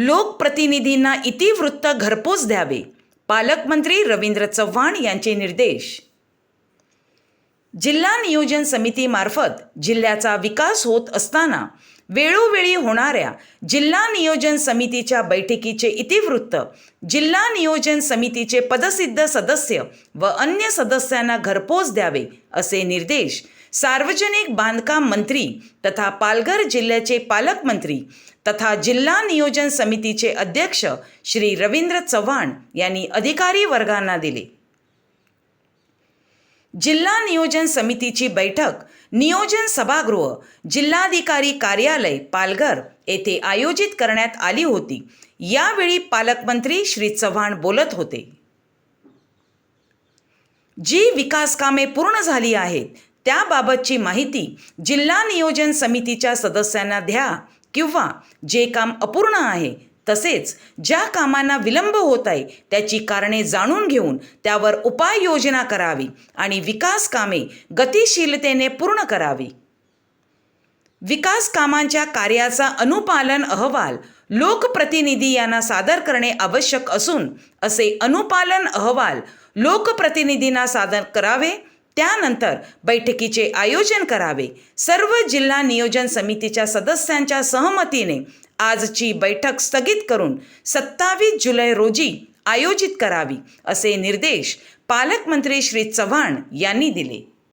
लोकप्रतिनिधींना इतिवृत्त घरपोच द्यावे. पालकमंत्री रवींद्र चव्हाण यांचे निर्देश. जिल्हा नियोजन समितीमार्फत जिल्ह्याचा विकास होत असताना वेळोवेळी होणाऱ्या जिल्हा नियोजन समितीच्या बैठकीचे इतिवृत्त जिल्हा नियोजन समितीचे पदसिद्ध सदस्य व अन्य सदस्यांना घरपोच द्यावे असे निर्देश सार्वजनिक बांधकाम मंत्री तथा पालघर जिल्ह्याचे पालकमंत्री तथा जिल्हा नियोजन समितीचे अध्यक्ष श्री रवींद्र चव्हाण यांनी अधिकारी वर्गांना दिले. जिल्हा नियोजन समितीची बैठक नियोजन सभागृह जिल्हाधिकारी कार्यालय पालघर येथे आयोजित करण्यात आली होती. यावेळी पालकमंत्री श्री चव्हाण बोलत होते. जी विकास कामे पूर्ण झाली आहेत त्याबाबतची माहिती जिल्हा नियोजन समितीच्या सदस्यांना द्या किंवा जे काम अपूर्ण आहे तसेच ज्या कामांना विलंब होत आहे त्याची कारणे जाणून घेऊन त्यावर उपाययोजना करावी आणि विकास कामे गतिशीलतेने पूर्ण करावी. विकास कामांच्या कार्याचा अनुपालन अहवाल लोकप्रतिनिधी यांना सादर करणे आवश्यक असून असे अनुपालन अहवाल लोकप्रतिनिधींना सादर करावे त्यानंतर बैठकीचे आयोजन करावे. सर्व जिल्हा नियोजन समितीच्या सदस्यांच्या सहमतीने आजची बैठक स्थगित करून सत्तावीस जुलै रोजी आयोजित करावी असे निर्देश पालकमंत्री श्री चव्हाण यांनी दिले.